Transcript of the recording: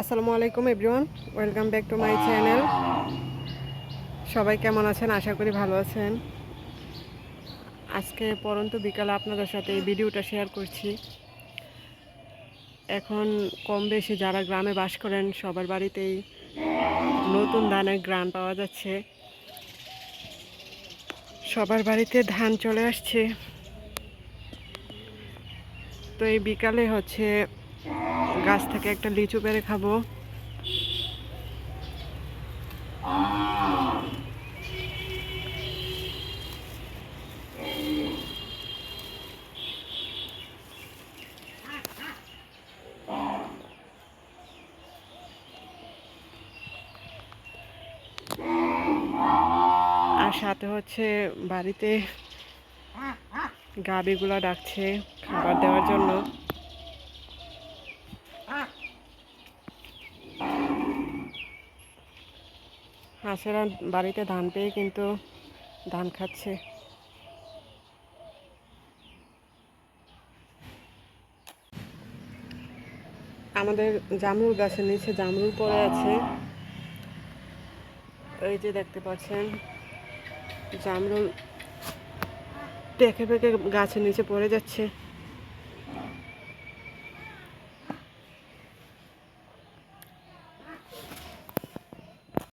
আসসালামু আলাইকুম, everyone. Welcome back to my channel. সবাই কেমন আছেন? আশা করি ভালো আছেন। আজকে পরন্ত বিকালে আপনাদের সাথে এই ভিডিওটা শেয়ার করছি। এখন কম বেশি যারা গ্রামে বাস করেন, সবার বাড়িতেই নতুন ধানের গ্রাম পাওয়া যাচ্ছে। সবার বাড়িতে ধান চলে আসছে। তো এই বিকালে হচ্ছে গাছ থেকে একটা লিচু পেরে খাব। আর সাথে হচ্ছে বাড়িতে গাবিগুলো ডাকছে খাবার দেওয়ার জন্য। হাঁসেরা বাড়িতে ধান পেয়ে কিন্তু ধান খাচ্ছে। আমাদের জামরুল গাছের নিচে জামরুল পড়ে আছে। এই যে দেখতে পাচ্ছেন, জামরুল দেখে পেকে গাছের নিচে পড়ে যাচ্ছে।